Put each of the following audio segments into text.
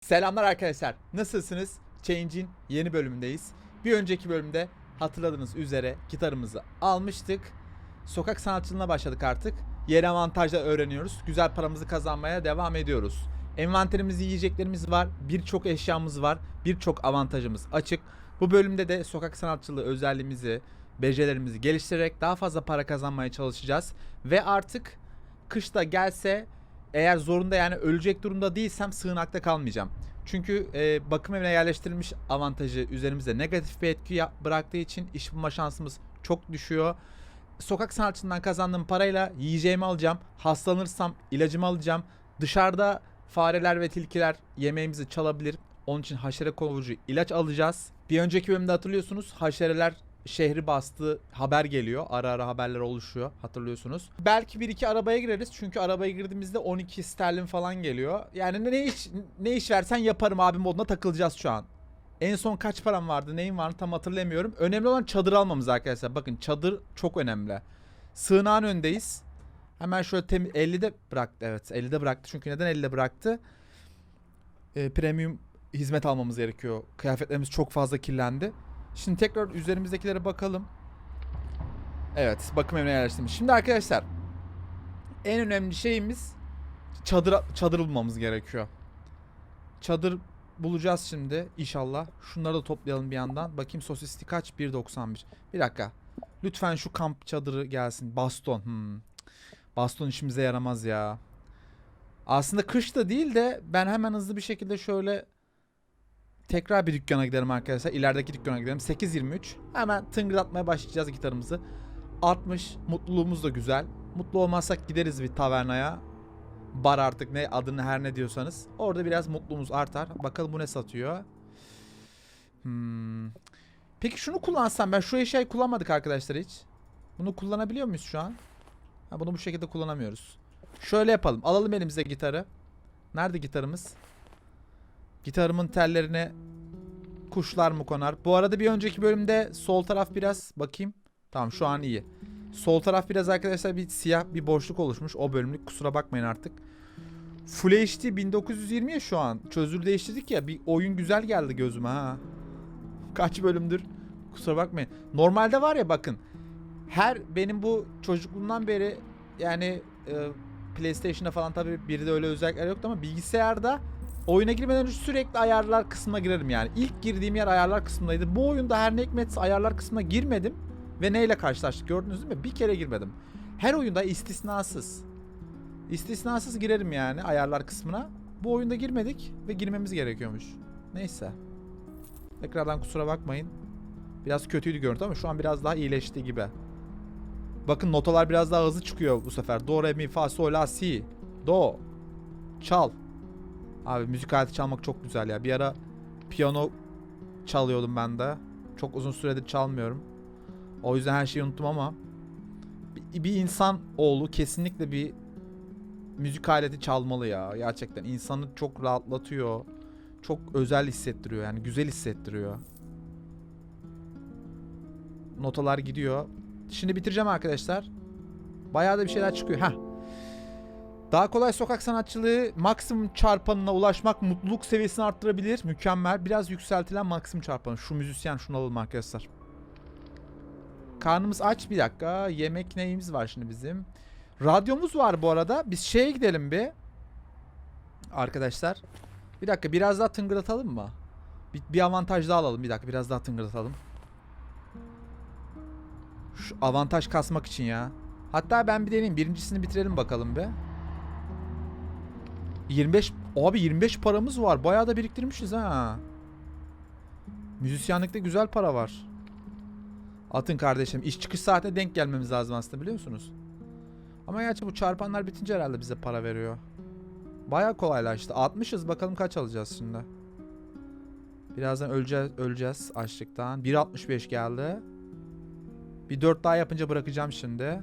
Selamlar arkadaşlar. Nasılsınız? Change'in yeni bölümündeyiz. Bir önceki bölümde hatırladığınız üzere gitarımızı almıştık. Sokak sanatçılığına başladık artık. Yer avantajla öğreniyoruz. Güzel paramızı kazanmaya devam ediyoruz. Envanterimizde yiyeceklerimiz var. Birçok eşyamız var. Birçok avantajımız açık. Bu bölümde de sokak sanatçılığı özelliğimizi, becerilerimizi geliştirerek daha fazla para kazanmaya çalışacağız. Ve artık kışta gelse eğer zorunda yani ölecek durumda değilsem sığınakta kalmayacağım. Çünkü e, bakım evine yerleştirilmiş avantajı üzerimizde negatif bir etki bıraktığı için iş bulma şansımız çok düşüyor. Sokak sanatçından kazandığım parayla yiyeceğimi alacağım. Hastalanırsam ilacımı alacağım. Dışarıda fareler ve tilkiler yemeğimizi çalabilir. Onun için haşere kovucu ilaç alacağız. Bir önceki bölümde hatırlıyorsunuz haşereler şehri bastı haber geliyor. Ara ara haberler oluşuyor hatırlıyorsunuz. Belki bir iki arabaya gireriz. Çünkü arabaya girdiğimizde 12 sterlin falan geliyor. Yani ne iş ne iş versen yaparım abi moduna takılacağız şu an. En son kaç param vardı neyin vardı tam hatırlamıyorum. Önemli olan çadır almamız arkadaşlar. Bakın çadır çok önemli. Sığınağın öndeyiz. Hemen şöyle temiz 50'de bıraktı evet 50'de bıraktı. Çünkü neden 50'de bıraktı? Ee, premium hizmet almamız gerekiyor. Kıyafetlerimiz çok fazla kirlendi. Şimdi tekrar üzerimizdekilere bakalım. Evet bakım evine yerleştirmiş. Şimdi arkadaşlar en önemli şeyimiz çadır çadır bulmamız gerekiyor. Çadır bulacağız şimdi inşallah. Şunları da toplayalım bir yandan. Bakayım sosisli kaç? 1.91. Bir dakika. Lütfen şu kamp çadırı gelsin. Baston. Hmm. Baston işimize yaramaz ya. Aslında kış da değil de ben hemen hızlı bir şekilde şöyle tekrar bir dükkana gidelim arkadaşlar. İlerideki dükkana gidelim. 8.23. Hemen tıngırdatmaya başlayacağız gitarımızı. 60. Mutluluğumuz da güzel. Mutlu olmazsak gideriz bir tavernaya. Bar artık ne adını her ne diyorsanız. Orada biraz mutluluğumuz artar. Bakalım bu ne satıyor. Hmm. Peki şunu kullansam ben şu eşyayı kullanmadık arkadaşlar hiç. Bunu kullanabiliyor muyuz şu an? Ha, bunu bu şekilde kullanamıyoruz. Şöyle yapalım. Alalım elimize gitarı. Nerede gitarımız? Gitarımın tellerine kuşlar mı konar? Bu arada bir önceki bölümde sol taraf biraz bakayım. Tamam şu an iyi. Sol taraf biraz arkadaşlar bir siyah bir boşluk oluşmuş. O bölümlük kusura bakmayın artık. Full HD 1920 ya şu an. Çözünür değiştirdik ya. Bir oyun güzel geldi gözüme ha. Kaç bölümdür? Kusura bakmayın. Normalde var ya bakın. Her benim bu çocukluğumdan beri yani e, PlayStation'da falan tabii biri de öyle özellikler yoktu ama bilgisayarda oyuna girmeden önce sürekli ayarlar kısmına girerim yani. İlk girdiğim yer ayarlar kısmındaydı. Bu oyunda her ne hikmetse ayarlar kısmına girmedim. Ve neyle karşılaştık gördünüz değil mi? Bir kere girmedim. Her oyunda istisnasız. İstisnasız girerim yani ayarlar kısmına. Bu oyunda girmedik ve girmemiz gerekiyormuş. Neyse. Tekrardan kusura bakmayın. Biraz kötüydü görüntü ama şu an biraz daha iyileşti gibi. Bakın notalar biraz daha hızlı çıkıyor bu sefer. Do, re, mi, fa, sol, la, si. Do. Çal. Abi müzik aleti çalmak çok güzel ya. Bir ara piyano çalıyordum ben de. Çok uzun süredir çalmıyorum. O yüzden her şeyi unuttum ama bir, insan oğlu kesinlikle bir müzik aleti çalmalı ya. Gerçekten insanı çok rahatlatıyor. Çok özel hissettiriyor yani güzel hissettiriyor. Notalar gidiyor. Şimdi bitireceğim arkadaşlar. Bayağı da bir şeyler çıkıyor. Heh. Daha kolay sokak sanatçılığı maksimum çarpanına ulaşmak mutluluk seviyesini arttırabilir. Mükemmel. Biraz yükseltilen maksimum çarpanı. Şu müzisyen şunu alalım arkadaşlar. Karnımız aç bir dakika. Yemek neyimiz var şimdi bizim? Radyomuz var bu arada. Biz şeye gidelim bir. Arkadaşlar. Bir dakika biraz daha tıngırdatalım mı? Bir, bir avantaj daha alalım. Bir dakika biraz daha tıngırdatalım. Şu avantaj kasmak için ya. Hatta ben bir deneyeyim. Birincisini bitirelim bakalım be. 25 abi 25 paramız var. Bayağı da biriktirmişiz ha. Müzisyenlikte güzel para var. Atın kardeşim. İş çıkış saatine denk gelmemiz lazım aslında biliyor musunuz? Ama gerçi bu çarpanlar bitince herhalde bize para veriyor. Bayağı kolaylaştı. 60'ız bakalım kaç alacağız şimdi. Birazdan öleceğiz, öleceğiz açlıktan. 1.65 geldi. Bir 4 daha yapınca bırakacağım şimdi.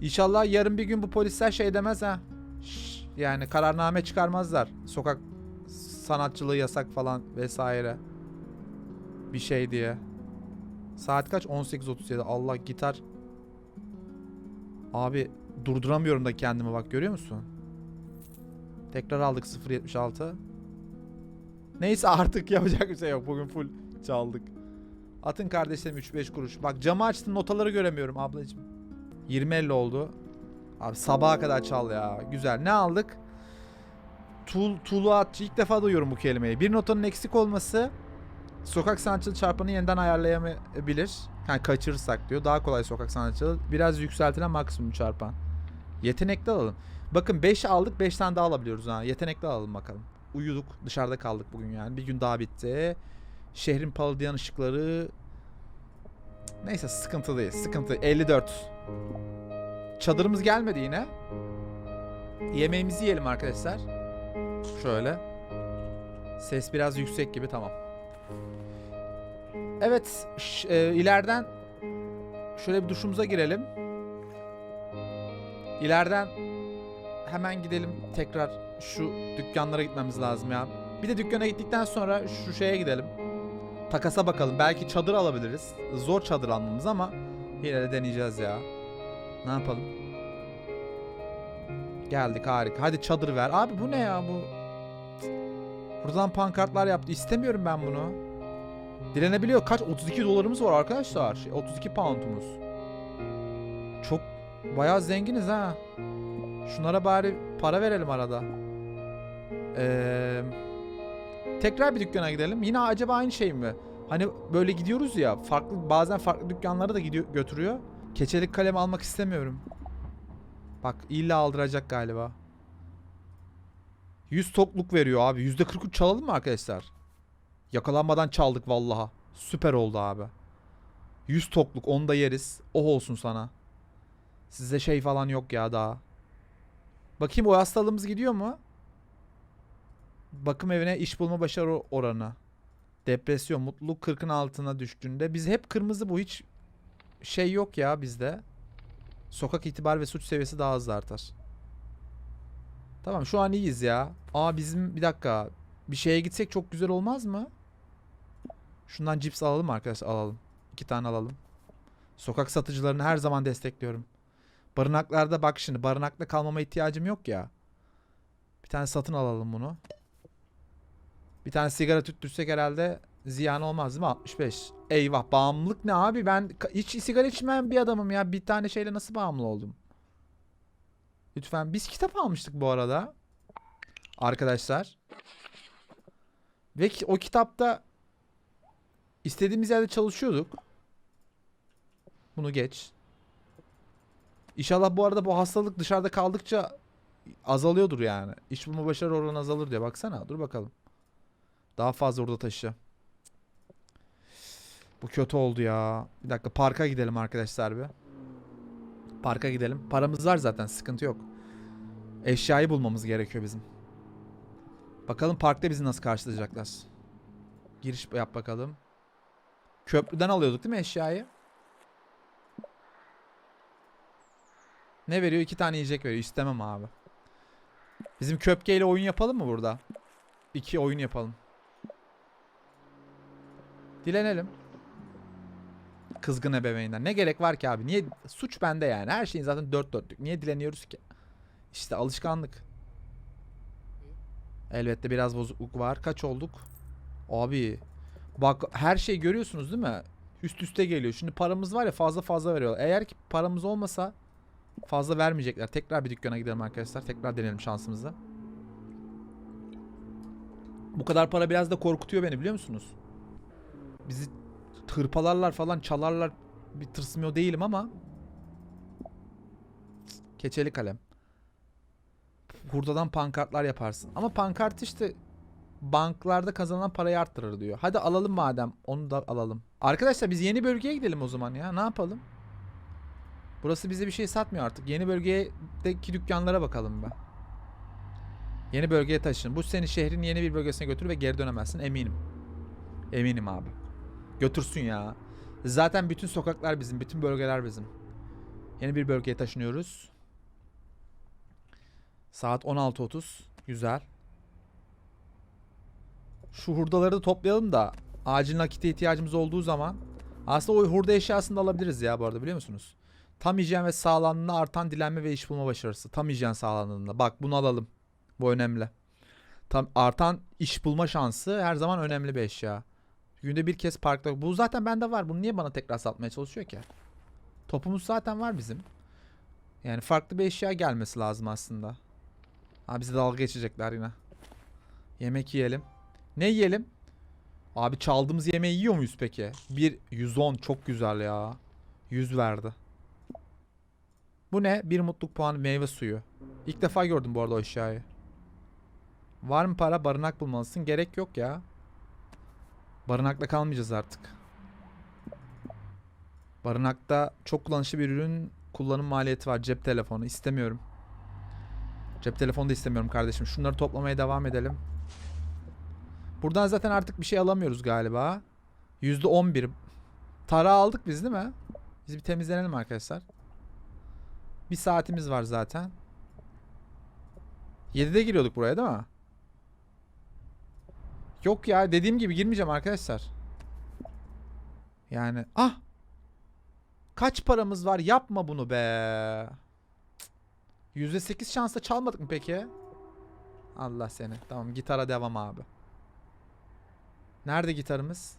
İnşallah yarın bir gün bu polisler şey demez ha. Yani kararname çıkarmazlar. Sokak sanatçılığı yasak falan vesaire. Bir şey diye. Saat kaç? 18.37. Allah gitar. Abi durduramıyorum da kendimi bak görüyor musun? Tekrar aldık 0.76. Neyse artık yapacak bir şey yok. Bugün full çaldık. Atın kardeşlerim 3-5 kuruş. Bak camı açtım notaları göremiyorum ablacığım. 20.50 oldu. Abi sabaha kadar çal ya. Güzel. Ne aldık? Tul, tuluat. İlk defa duyuyorum bu kelimeyi. Bir notanın eksik olması sokak sanatçılı çarpanı yeniden ayarlayamayabilir. Yani kaçırırsak diyor. Daha kolay sokak sanatçılı. Biraz yükseltilen maksimum çarpan. Yetenekli alalım. Bakın 5 aldık 5 tane daha alabiliyoruz ha. Yetenekli alalım bakalım. Uyuduk dışarıda kaldık bugün yani. Bir gün daha bitti. Şehrin parıldayan ışıkları. Neyse sıkıntı değil. Sıkıntı. 54. Çadırımız gelmedi yine. Yemeğimizi yiyelim arkadaşlar. Şöyle. Ses biraz yüksek gibi tamam. Evet. e, ileriden şöyle bir duşumuza girelim. İleriden hemen gidelim tekrar şu dükkanlara gitmemiz lazım ya. Bir de dükkana gittikten sonra şu şeye gidelim. Takasa bakalım. Belki çadır alabiliriz. Zor çadır almamız ama yine de deneyeceğiz ya. Ne yapalım? Geldik harika. Hadi çadır ver. Abi bu ne ya bu? Buradan pankartlar yaptı. İstemiyorum ben bunu. Dilenebiliyor. Kaç? 32 dolarımız var arkadaşlar. Şey, 32 poundumuz. Çok bayağı zenginiz ha. Şunlara bari para verelim arada. Eee tekrar bir dükkana gidelim. Yine acaba aynı şey mi? Hani böyle gidiyoruz ya farklı bazen farklı dükkanlara da gidiyor götürüyor. Keçelik kalem almak istemiyorum. Bak illa aldıracak galiba. 100 tokluk veriyor abi. %43 çalalım mı arkadaşlar? Yakalanmadan çaldık vallaha. Süper oldu abi. 100 tokluk onu da yeriz. Oh olsun sana. Size şey falan yok ya daha. Bakayım o hastalığımız gidiyor mu? Bakım evine iş bulma başarı oranı. Depresyon, mutluluk 40'ın altına düştüğünde. Biz hep kırmızı bu hiç şey yok ya bizde. Sokak itibar ve suç seviyesi daha hızlı artar. Tamam şu an iyiyiz ya. Aa bizim bir dakika. Bir şeye gitsek çok güzel olmaz mı? Şundan cips alalım arkadaşlar? Alalım. İki tane alalım. Sokak satıcılarını her zaman destekliyorum. Barınaklarda bak şimdi barınakta kalmama ihtiyacım yok ya. Bir tane satın alalım bunu. Bir tane sigara tüttürsek herhalde ziyan olmaz değil mi? 65. Eyvah bağımlılık ne abi? Ben hiç sigara içmeyen bir adamım ya. Bir tane şeyle nasıl bağımlı oldum? Lütfen. Biz kitap almıştık bu arada. Arkadaşlar. Ve o kitapta istediğimiz yerde çalışıyorduk. Bunu geç. İnşallah bu arada bu hastalık dışarıda kaldıkça azalıyordur yani. İş bulma başarı oranı azalır diye. Baksana. Dur bakalım. Daha fazla orada taşı. Bu kötü oldu ya. Bir dakika parka gidelim arkadaşlar bir. Parka gidelim. Paramız var zaten sıkıntı yok. Eşyayı bulmamız gerekiyor bizim. Bakalım parkta bizi nasıl karşılayacaklar. Giriş yap bakalım. Köprüden alıyorduk değil mi eşyayı? Ne veriyor? İki tane yiyecek veriyor. İstemem abi. Bizim köpkeyle oyun yapalım mı burada? İki oyun yapalım. Dilenelim. Kızgın ebeveynler. Ne gerek var ki abi? Niye suç bende yani? Her şeyin zaten dört dörtlük. Niye dileniyoruz ki? İşte alışkanlık. Elbette biraz bozukluk var. Kaç olduk? Abi bak her şey görüyorsunuz değil mi? Üst üste geliyor. Şimdi paramız var ya fazla fazla veriyorlar. Eğer ki paramız olmasa fazla vermeyecekler. Tekrar bir dükkana gidelim arkadaşlar. Tekrar deneyelim şansımızı. Bu kadar para biraz da korkutuyor beni biliyor musunuz? Bizi hırpalarlar falan çalarlar bir tırsmıyor değilim ama keçeli kalem. Hurdadan pankartlar yaparsın. Ama pankart işte banklarda kazanılan parayı arttırır diyor. Hadi alalım madem. Onu da alalım. Arkadaşlar biz yeni bölgeye gidelim o zaman ya. Ne yapalım? Burası bize bir şey satmıyor artık. Yeni bölgedeki dükkanlara bakalım be. Yeni bölgeye taşın. Bu seni şehrin yeni bir bölgesine götür ve geri dönemezsin eminim. Eminim abi. Götürsün ya. Zaten bütün sokaklar bizim, bütün bölgeler bizim. Yeni bir bölgeye taşınıyoruz. Saat 16.30. Güzel. Şu hurdaları da toplayalım da acil nakite ihtiyacımız olduğu zaman aslında o hurda eşyasını da alabiliriz ya bu arada biliyor musunuz? Tam hijyen ve sağlamlığına artan dilenme ve iş bulma başarısı. Tam hijyen sağlamlığında. Bak bunu alalım. Bu önemli. Tam artan iş bulma şansı her zaman önemli bir eşya. Günde bir kez parkta. Bu zaten bende var. Bunu niye bana tekrar satmaya çalışıyor ki? Topumuz zaten var bizim. Yani farklı bir eşya gelmesi lazım aslında. Abi bize dalga geçecekler yine. Yemek yiyelim. Ne yiyelim? Abi çaldığımız yemeği yiyor muyuz peki? Bir 110 çok güzel ya. 100 verdi. Bu ne? Bir mutluluk puanı meyve suyu. İlk defa gördüm bu arada o eşyayı. Var mı para? Barınak bulmalısın. Gerek yok ya. Barınakta kalmayacağız artık. Barınakta çok kullanışlı bir ürün kullanım maliyeti var. Cep telefonu. istemiyorum. Cep telefonu da istemiyorum kardeşim. Şunları toplamaya devam edelim. Buradan zaten artık bir şey alamıyoruz galiba. %11. Tara aldık biz değil mi? Biz bir temizlenelim arkadaşlar. Bir saatimiz var zaten. 7'de giriyorduk buraya değil mi? Yok ya dediğim gibi girmeyeceğim arkadaşlar. Yani ah Kaç paramız var? Yapma bunu be. Cık. %8 şansla çalmadık mı peki? Allah seni. Tamam gitara devam abi. Nerede gitarımız?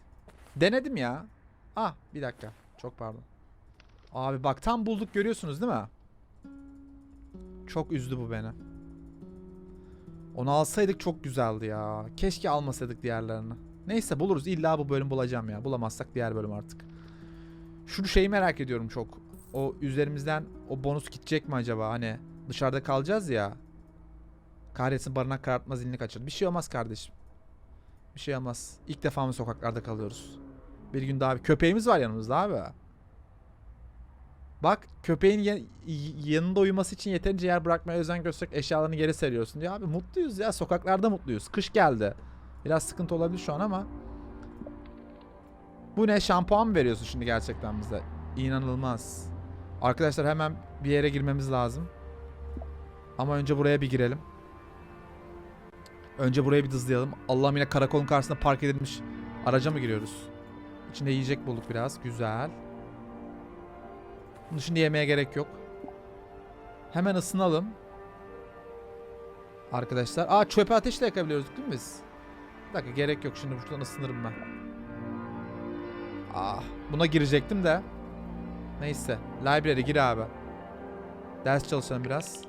Denedim ya. Ah bir dakika. Çok pardon. Abi bak tam bulduk görüyorsunuz değil mi? Çok üzdü bu beni. Onu alsaydık çok güzeldi ya. Keşke almasaydık diğerlerini. Neyse buluruz. İlla bu bölüm bulacağım ya. Bulamazsak diğer bölüm artık. Şu şeyi merak ediyorum çok. O üzerimizden o bonus gidecek mi acaba? Hani dışarıda kalacağız ya. Kahretsin barınak karartma zilini kaçırdı. Bir şey olmaz kardeşim. Bir şey olmaz. İlk defa mı sokaklarda kalıyoruz? Bir gün daha köpeğimiz var yanımızda abi. Bak köpeğin yanında uyuması için yeterince yer bırakmaya özen göstererek eşyalarını geri seriyorsun diyor. Abi mutluyuz ya sokaklarda mutluyuz. Kış geldi. Biraz sıkıntı olabilir şu an ama. Bu ne şampuan mı veriyorsun şimdi gerçekten bize? İnanılmaz. Arkadaşlar hemen bir yere girmemiz lazım. Ama önce buraya bir girelim. Önce buraya bir dızlayalım. Allah'ım yine karakolun karşısında park edilmiş araca mı giriyoruz? İçinde yiyecek bulduk biraz. Güzel. Bunu şimdi yemeye gerek yok. Hemen ısınalım. Arkadaşlar. Aa çöpe ateşle yakabiliyoruz değil mi biz? Bir dakika gerek yok. Şimdi buradan ısınırım ben. Ah, buna girecektim de. Neyse. Library gir abi. Ders çalışalım biraz.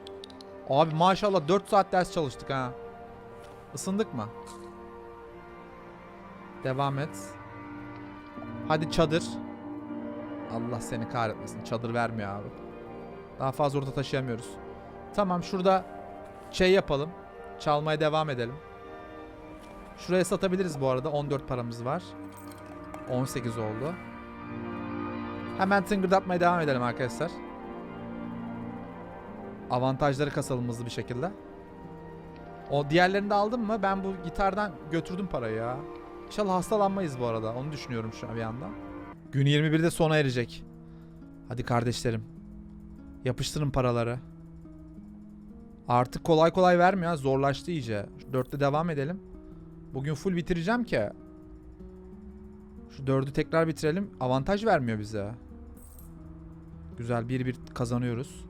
Abi maşallah 4 saat ders çalıştık ha. Isındık mı? Devam et. Hadi çadır. Allah seni kahretmesin. Çadır vermiyor abi. Daha fazla orada taşıyamıyoruz. Tamam şurada şey yapalım. Çalmaya devam edelim. Şuraya satabiliriz bu arada. 14 paramız var. 18 oldu. Hemen tıngırdatmaya devam edelim arkadaşlar. Avantajları kasalım hızlı bir şekilde. O diğerlerini de aldım mı? Ben bu gitardan götürdüm parayı ya. İnşallah hastalanmayız bu arada. Onu düşünüyorum şu an bir yandan. Gün 21'de sona erecek. Hadi kardeşlerim. Yapıştırın paraları. Artık kolay kolay vermiyor. Zorlaştı iyice. Dörtte devam edelim. Bugün full bitireceğim ki. Şu dördü tekrar bitirelim. Avantaj vermiyor bize. Güzel bir bir kazanıyoruz.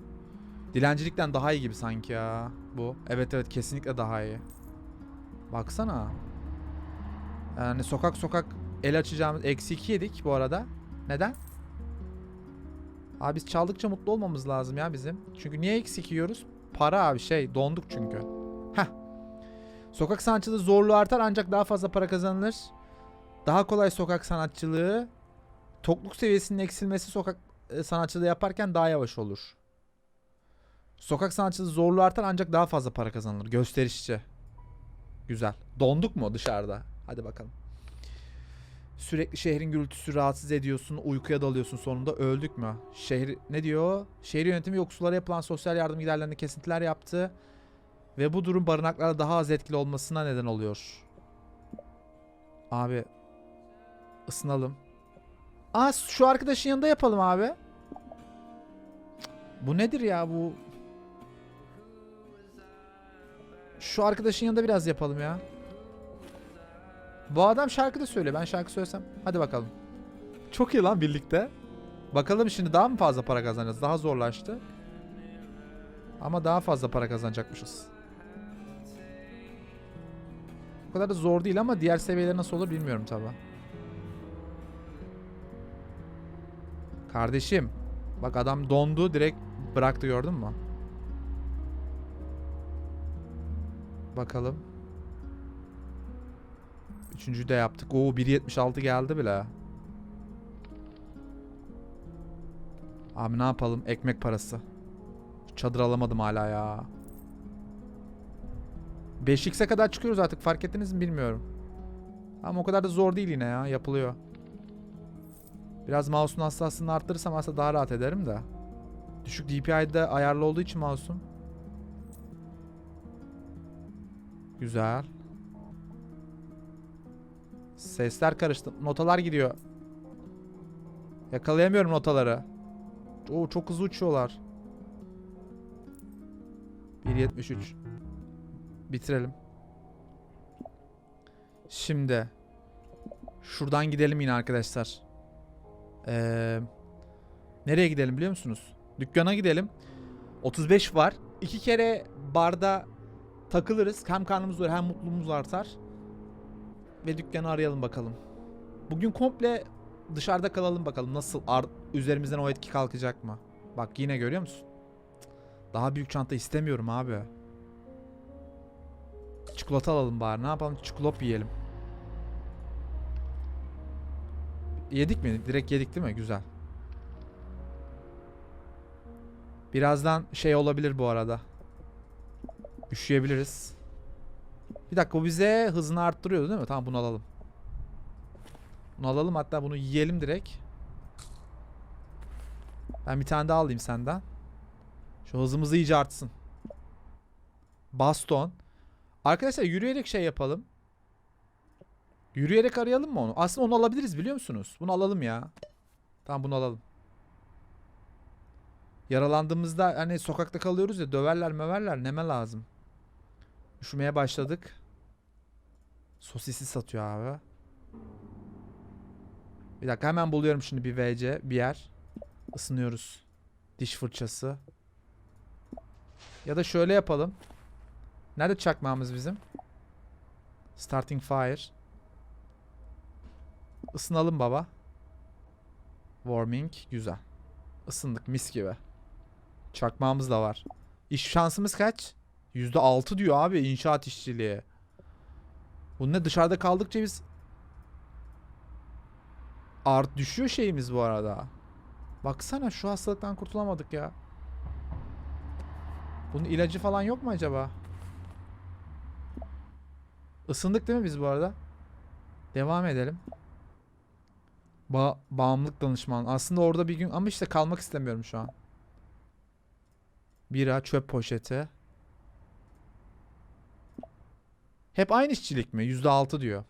Dilencilikten daha iyi gibi sanki ya bu. Evet evet kesinlikle daha iyi. Baksana. Yani sokak sokak el açacağımız eksi 2 yedik bu arada. Neden? Abi biz çaldıkça mutlu olmamız lazım ya bizim. Çünkü niye eksi 2 yiyoruz? Para abi şey donduk çünkü. Heh. Sokak sanatçılığı zorluğu artar ancak daha fazla para kazanılır. Daha kolay sokak sanatçılığı. Tokluk seviyesinin eksilmesi sokak e, sanatçılığı yaparken daha yavaş olur. Sokak sanatçılığı zorluğu artar ancak daha fazla para kazanılır. Gösterişçi. Güzel. Donduk mu dışarıda? Hadi bakalım. Sürekli şehrin gürültüsü rahatsız ediyorsun. Uykuya dalıyorsun sonunda. Öldük mü? Şehir ne diyor? Şehir yönetimi yoksullara yapılan sosyal yardım giderlerinde kesintiler yaptı. Ve bu durum barınaklarda daha az etkili olmasına neden oluyor. Abi ısınalım. Aa şu arkadaşın yanında yapalım abi. Bu nedir ya bu? Şu arkadaşın yanında biraz yapalım ya. Bu adam şarkı da söylüyor. Ben şarkı söylesem. Hadi bakalım. Çok iyi lan birlikte. Bakalım şimdi daha mı fazla para kazanacağız? Daha zorlaştı. Ama daha fazla para kazanacakmışız. O kadar da zor değil ama diğer seviyeler nasıl olur bilmiyorum tabi. Kardeşim. Bak adam dondu direkt bıraktı gördün mü? Bakalım. Üçüncüyü de yaptık. Oo 1.76 geldi bile. Abi ne yapalım? Ekmek parası. Çadır alamadım hala ya. 5x'e kadar çıkıyoruz artık. Fark ettiniz mi bilmiyorum. Ama o kadar da zor değil yine ya. Yapılıyor. Biraz mouse'un hassaslığını arttırırsam aslında daha rahat ederim de. Düşük DPI'de ayarlı olduğu için mouse'um. Güzel. Sesler karıştı. Notalar gidiyor. Yakalayamıyorum notaları. Oo çok hızlı uçuyorlar. 1.73 Bitirelim. Şimdi şuradan gidelim yine arkadaşlar. Ee, nereye gidelim biliyor musunuz? Dükkana gidelim. 35 var. İki kere barda takılırız. Hem karnımız doyar hem mutluluğumuz artar. Ve dükkanı arayalım bakalım. Bugün komple dışarıda kalalım bakalım. Nasıl üzerimizden o etki kalkacak mı? Bak yine görüyor musun? Daha büyük çanta istemiyorum abi. Çikolata alalım bari. Ne yapalım? Çikolop yiyelim. Yedik mi? Direkt yedik değil mi? Güzel. Birazdan şey olabilir bu arada. Üşüyebiliriz. Bir dakika bu bize hızını arttırıyordu değil mi? Tamam bunu alalım. Bunu alalım hatta bunu yiyelim direkt. Ben bir tane daha alayım senden. Şu hızımızı iyice artsın. Baston. Arkadaşlar yürüyerek şey yapalım. Yürüyerek arayalım mı onu? Aslında onu alabiliriz biliyor musunuz? Bunu alalım ya. Tamam bunu alalım. Yaralandığımızda hani sokakta kalıyoruz ya döverler möverler neme lazım. Üşümeye başladık. Sosisi satıyor abi. Bir dakika hemen buluyorum şimdi bir VC bir yer. Isınıyoruz. Diş fırçası. Ya da şöyle yapalım. Nerede çakmağımız bizim? Starting fire. Isınalım baba. Warming. Güzel. Isındık mis gibi. Çakmağımız da var. İş şansımız kaç? %6 diyor abi inşaat işçiliği. Bu ne dışarıda kaldıkça biz art düşüyor şeyimiz bu arada. Baksana şu hastalıktan kurtulamadık ya. Bunun ilacı falan yok mu acaba? Isındık değil mi biz bu arada? Devam edelim. Ba bağımlılık danışman. Aslında orada bir gün ama işte kalmak istemiyorum şu an. Bira, çöp poşeti. Hep aynı işçilik mi? %6 diyor.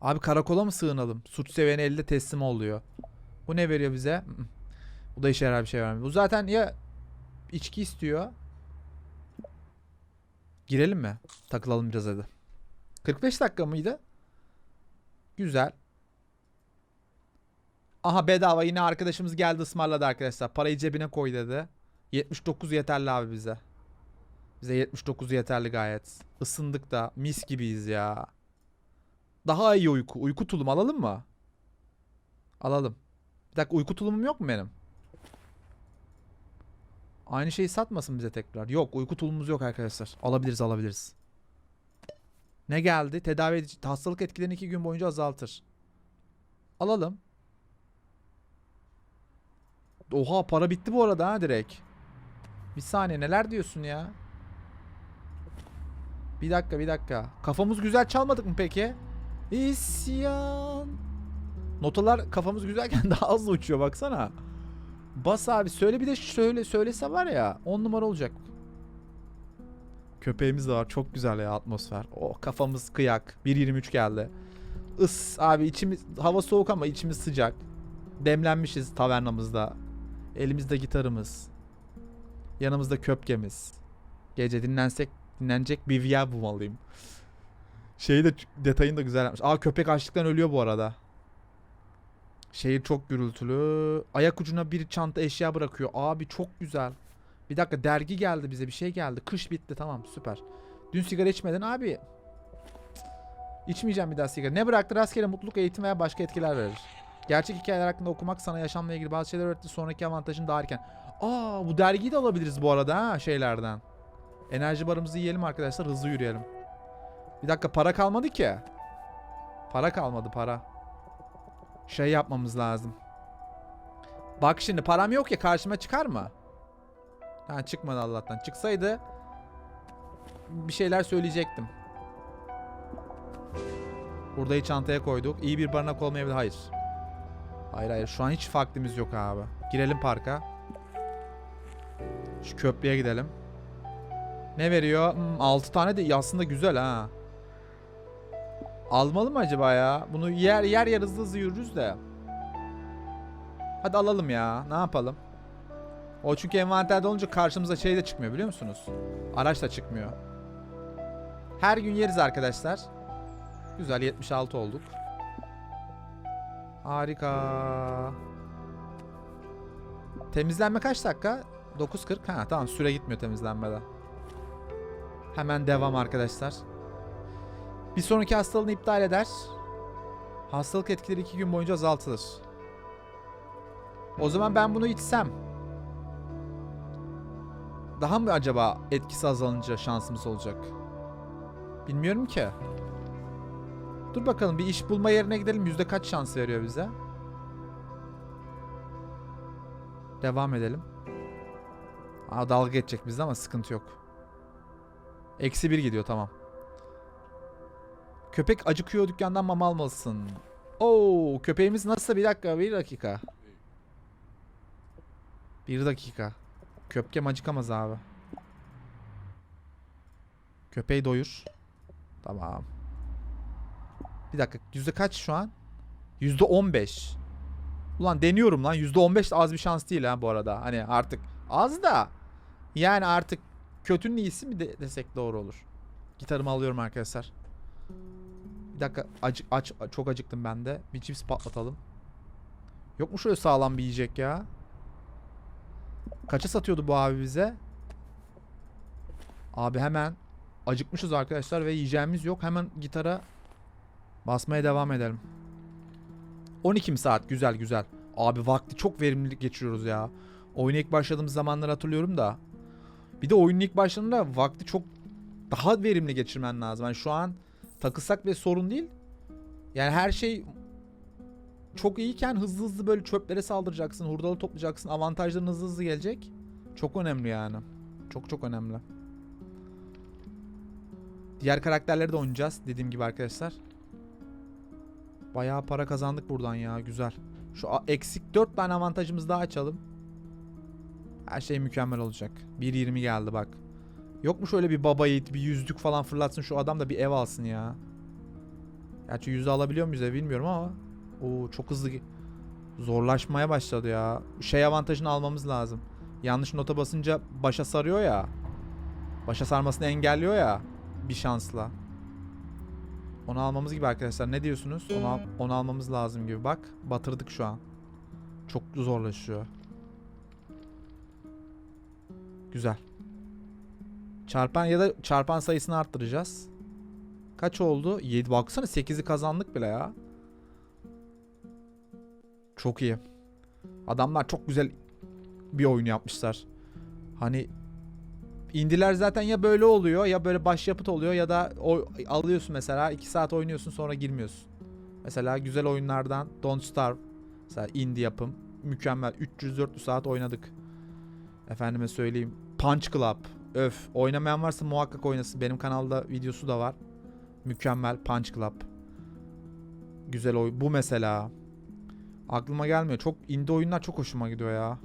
Abi karakola mı sığınalım? Suç seviyeni elde teslim oluyor. Bu ne veriyor bize? Bu da işe yarar bir şey vermiyor. Bu zaten ya içki istiyor. Girelim mi? Takılalım biraz hadi. 45 dakika mıydı? Güzel. Aha bedava yine arkadaşımız geldi ısmarladı arkadaşlar. Parayı cebine koy dedi. 79 yeterli abi bize. Bize 79 yeterli gayet. Isındık da mis gibiyiz ya. Daha iyi uyku. Uyku tulum alalım mı? Alalım. Bir dakika uyku tulumum yok mu benim? Aynı şeyi satmasın bize tekrar. Yok uyku tulumumuz yok arkadaşlar. Alabiliriz alabiliriz. Ne geldi? Tedavi edici hastalık etkilerini 2 gün boyunca azaltır. Alalım. Oha para bitti bu arada ha direkt. Bir saniye neler diyorsun ya? Bir dakika bir dakika. Kafamız güzel çalmadık mı peki? İsyan. Notalar kafamız güzelken daha hızlı uçuyor baksana. Bas abi söyle bir de şöyle söylese var ya 10 numara olacak. Köpeğimiz de var çok güzel ya atmosfer. Oh kafamız kıyak. 1.23 geldi. Is abi içimiz hava soğuk ama içimiz sıcak. Demlenmişiz tavernamızda. Elimizde gitarımız. Yanımızda köpkemiz. Gece dinlensek dinlenecek bir yer bulmalıyım. Şeyi de detayını da güzel yapmış. Aa köpek açlıktan ölüyor bu arada. Şehir çok gürültülü. Ayak ucuna bir çanta eşya bırakıyor. Abi çok güzel. Bir dakika dergi geldi bize bir şey geldi. Kış bitti tamam süper. Dün sigara içmedin abi. İçmeyeceğim bir daha sigara. Ne bıraktı? Rastgele mutluluk, eğitim veya başka etkiler verir. Gerçek hikayeler hakkında okumak sana yaşamla ilgili bazı şeyler öğretti. Sonraki avantajın daha erken. Aa bu dergiyi de alabiliriz bu arada ha şeylerden. Enerji barımızı yiyelim arkadaşlar hızlı yürüyelim. Bir dakika para kalmadı ki. Para kalmadı para. Şey yapmamız lazım. Bak şimdi param yok ya karşıma çıkar mı? Ha çıkmadı Allah'tan. Çıksaydı bir şeyler söyleyecektim. Hurdayı çantaya koyduk. İyi bir barınak olmayabilir. Hayır. Hayır hayır. Şu an hiç vaktimiz yok abi. Girelim parka. Şu köprüye gidelim. Ne veriyor? Hmm, 6 tane de aslında güzel ha. Almalı mı acaba ya? Bunu yer yer yer hızlı hızlı yürürüz de. Hadi alalım ya. Ne yapalım? O çünkü envanterde olunca karşımıza şey de çıkmıyor biliyor musunuz? Araç da çıkmıyor. Her gün yeriz arkadaşlar. Güzel 76 olduk. Harika. Temizlenme kaç dakika? 9.40. Ha tamam süre gitmiyor temizlenmede. Hemen devam arkadaşlar. Bir sonraki hastalığını iptal eder. Hastalık etkileri 2 gün boyunca azaltılır. O zaman ben bunu içsem. Daha mı acaba etkisi azalınca şansımız olacak? Bilmiyorum ki. Dur bakalım bir iş bulma yerine gidelim. Yüzde kaç şans veriyor bize? Devam edelim. Aa, dalga geçecek bizde ama sıkıntı yok. Eksi bir gidiyor tamam. Köpek acıkıyor dükkandan mama almalısın. Oo köpeğimiz nasıl? Bir dakika bir dakika. Bir dakika. Köpkem acıkamaz abi. Köpeği doyur. Tamam. Bir dakika. Yüzde kaç şu an? Yüzde on beş. Ulan deniyorum lan. Yüzde on beş az bir şans değil ha bu arada. Hani artık az da. Yani artık kötünün iyisi mi de desek doğru olur. Gitarımı alıyorum arkadaşlar. Bir dakika acı, aç çok acıktım ben de. Bir cips patlatalım. Yok mu şöyle sağlam bir yiyecek ya? Kaça satıyordu bu abi bize? Abi hemen acıkmışız arkadaşlar ve yiyeceğimiz yok. Hemen gitara basmaya devam edelim. 12 saat güzel güzel. Abi vakti çok verimli geçiriyoruz ya. Oyuna ilk başladığımız zamanları hatırlıyorum da. Bir de oyunun ilk başladığında vakti çok daha verimli geçirmen lazım. Yani şu an takılsak ve sorun değil. Yani her şey çok iyiyken hızlı hızlı böyle çöplere saldıracaksın, hurdalı toplayacaksın, avantajların hızlı hızlı gelecek. Çok önemli yani. Çok çok önemli. Diğer karakterleri de oynayacağız dediğim gibi arkadaşlar. Bayağı para kazandık buradan ya güzel. Şu eksik 4 tane avantajımızı daha açalım. Her şey mükemmel olacak. 1.20 geldi bak. Yok mu şöyle bir baba yiğit bir yüzlük falan fırlatsın şu adam da bir ev alsın ya. Gerçi yüzü alabiliyor muyuz ev bilmiyorum ama. Oo çok hızlı zorlaşmaya başladı ya. Şey avantajını almamız lazım. Yanlış nota basınca başa sarıyor ya. Başa sarmasını engelliyor ya. Bir şansla. Onu almamız gibi arkadaşlar. Ne diyorsunuz? Onu, al- onu almamız lazım gibi. Bak batırdık şu an. Çok zorlaşıyor. Güzel. Çarpan ya da çarpan sayısını arttıracağız. Kaç oldu? 7 baksana 8'i kazandık bile ya. Çok iyi. Adamlar çok güzel bir oyun yapmışlar. Hani indiler zaten ya böyle oluyor ya böyle başyapıt oluyor ya da o, alıyorsun mesela 2 saat oynuyorsun sonra girmiyorsun. Mesela güzel oyunlardan Don't Starve mesela indie yapım mükemmel 300-400 saat oynadık. Efendime söyleyeyim Punch Club öf oynamayan varsa muhakkak oynasın benim kanalda videosu da var. Mükemmel Punch Club. Güzel oyun bu mesela. Aklıma gelmiyor. Çok indie oyunlar çok hoşuma gidiyor ya.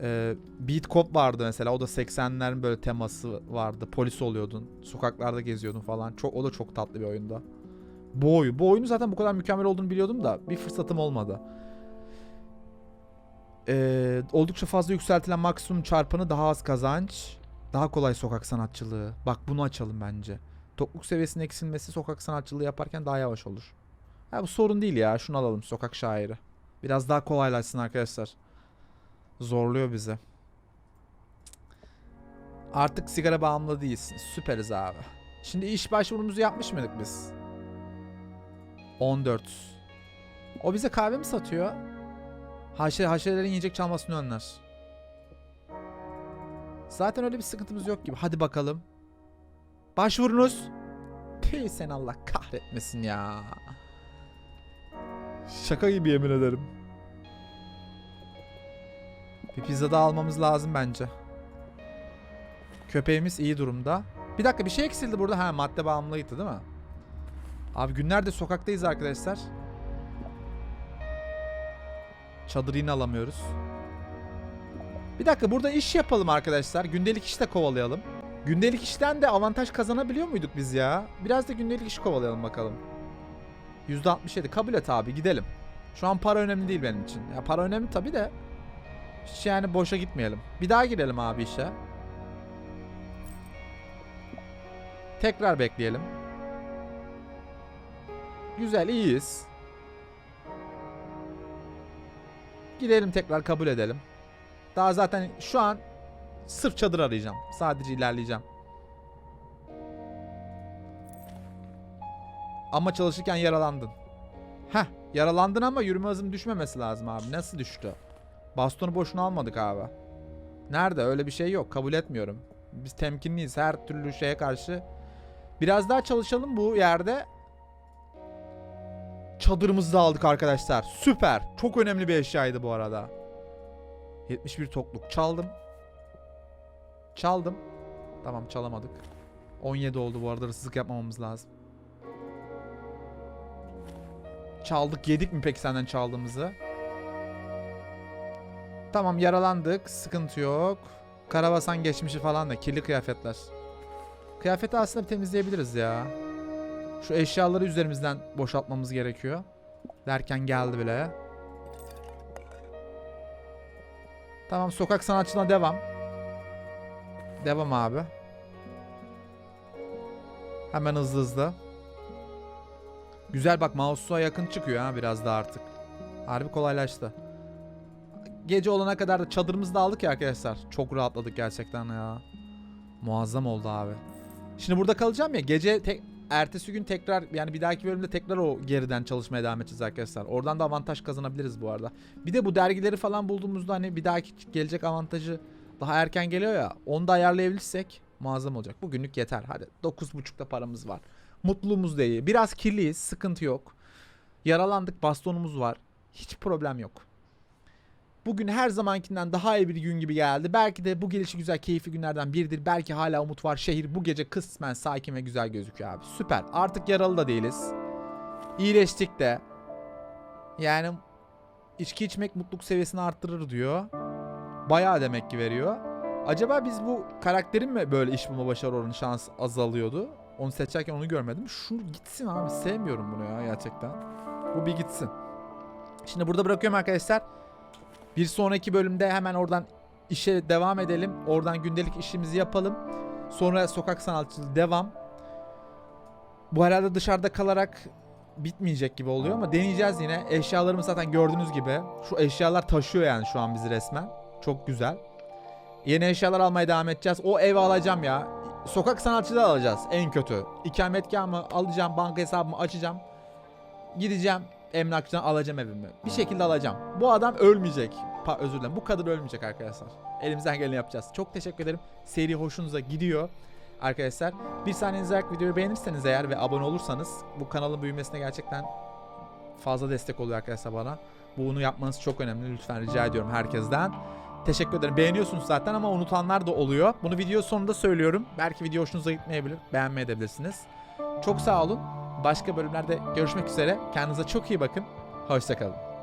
Ee, Beat Cop vardı mesela. O da 80'lerin böyle teması vardı. Polis oluyordun. Sokaklarda geziyordun falan. Çok o da çok tatlı bir oyunda. Bu oyun. Bu oyunu zaten bu kadar mükemmel olduğunu biliyordum da bir fırsatım olmadı. Ee, oldukça fazla yükseltilen maksimum çarpanı daha az kazanç. Daha kolay sokak sanatçılığı. Bak bunu açalım bence. Tokluk seviyesinin eksilmesi sokak sanatçılığı yaparken daha yavaş olur. Ha bu sorun değil ya. Şunu alalım sokak şairi. Biraz daha kolaylaşsın arkadaşlar. Zorluyor bizi. Artık sigara bağımlı değilsin. Süperiz abi. Şimdi iş başvurumuzu yapmış mıydık biz? 14. O bize kahve mi satıyor? Haşere, haşerelerin yiyecek çalmasını önler. Zaten öyle bir sıkıntımız yok gibi. Hadi bakalım. Başvurunuz. Püh sen Allah kahretmesin ya. Şaka gibi yemin ederim. Bir pizza daha almamız lazım bence. Köpeğimiz iyi durumda. Bir dakika bir şey eksildi burada. Ha madde bağımlıydı değil mi? Abi günlerde sokaktayız arkadaşlar. Çadır yine alamıyoruz. Bir dakika burada iş yapalım arkadaşlar. Gündelik iş de kovalayalım. Gündelik işten de avantaj kazanabiliyor muyduk biz ya? Biraz da gündelik iş kovalayalım bakalım. %67 kabul et abi gidelim. Şu an para önemli değil benim için. Ya para önemli tabi de. Hiç yani boşa gitmeyelim. Bir daha girelim abi işe. Tekrar bekleyelim. Güzel iyiyiz. Gidelim tekrar kabul edelim. Daha zaten şu an sırf çadır arayacağım. Sadece ilerleyeceğim. Ama çalışırken yaralandın. Heh yaralandın ama yürüme hızım düşmemesi lazım abi. Nasıl düştü? Bastonu boşuna almadık abi. Nerede? Öyle bir şey yok. Kabul etmiyorum. Biz temkinliyiz her türlü şeye karşı. Biraz daha çalışalım bu yerde. Çadırımızı da aldık arkadaşlar. Süper. Çok önemli bir eşyaydı bu arada. 71 tokluk çaldım. Çaldım. Tamam çalamadık. 17 oldu bu arada hırsızlık yapmamamız lazım. Çaldık yedik mi peki senden çaldığımızı? Tamam yaralandık. Sıkıntı yok. Karabasan geçmişi falan da kirli kıyafetler. Kıyafeti aslında temizleyebiliriz ya. Şu eşyaları üzerimizden boşaltmamız gerekiyor. Derken geldi bile. Tamam sokak sanatçına devam. Devam abi. Hemen hızlı hızlı. Güzel bak mouse'a yakın çıkıyor ha biraz da artık. Harbi kolaylaştı. Gece olana kadar da çadırımızı da aldık ya arkadaşlar. Çok rahatladık gerçekten ya. Muazzam oldu abi. Şimdi burada kalacağım ya gece tek ertesi gün tekrar yani bir dahaki bölümde tekrar o geriden çalışmaya devam edeceğiz arkadaşlar. Oradan da avantaj kazanabiliriz bu arada. Bir de bu dergileri falan bulduğumuzda hani bir dahaki gelecek avantajı daha erken geliyor ya. Onu da ayarlayabilirsek muazzam olacak. Bugünlük yeter. Hadi 9.5'ta paramız var. Mutluluğumuz da iyi. Biraz kirliyiz. Sıkıntı yok. Yaralandık. Bastonumuz var. Hiç problem yok. Bugün her zamankinden daha iyi bir gün gibi geldi. Belki de bu gelişi güzel, keyifli günlerden biridir. Belki hala umut var. Şehir bu gece kısmen sakin ve güzel gözüküyor abi. Süper. Artık yaralı da değiliz. İyileştik de. Yani içki içmek mutluluk seviyesini arttırır diyor. Bayağı demek ki veriyor. Acaba biz bu karakterin mi böyle iş bulma başarı oranı şans azalıyordu? Onu seçerken onu görmedim. Şunu gitsin abi. Sevmiyorum bunu ya gerçekten. Bu bir gitsin. Şimdi burada bırakıyorum arkadaşlar. Bir sonraki bölümde hemen oradan işe devam edelim. Oradan gündelik işimizi yapalım. Sonra sokak sanatçılığı devam. Bu herhalde dışarıda kalarak bitmeyecek gibi oluyor ama deneyeceğiz yine. Eşyalarımız zaten gördüğünüz gibi. Şu eşyalar taşıyor yani şu an bizi resmen. Çok güzel. Yeni eşyalar almaya devam edeceğiz. O evi alacağım ya. Sokak sanatçılığı alacağız en kötü. İkametgahımı alacağım, banka hesabımı açacağım. Gideceğim emlakçıdan alacağım evimi. Bir şekilde alacağım. Bu adam ölmeyecek. Pa özür dilerim. Bu kadın ölmeyecek arkadaşlar. Elimizden geleni yapacağız. Çok teşekkür ederim. Seri hoşunuza gidiyor. Arkadaşlar bir saniye izleyerek videoyu beğenirseniz eğer ve abone olursanız bu kanalın büyümesine gerçekten fazla destek oluyor arkadaşlar bana. Bunu yapmanız çok önemli. Lütfen rica ediyorum herkesten. Teşekkür ederim. Beğeniyorsunuz zaten ama unutanlar da oluyor. Bunu video sonunda söylüyorum. Belki video hoşunuza gitmeyebilir. Beğenmeyebilirsiniz. Çok sağ olun. Başka bölümlerde görüşmek üzere. Kendinize çok iyi bakın. Hoşçakalın.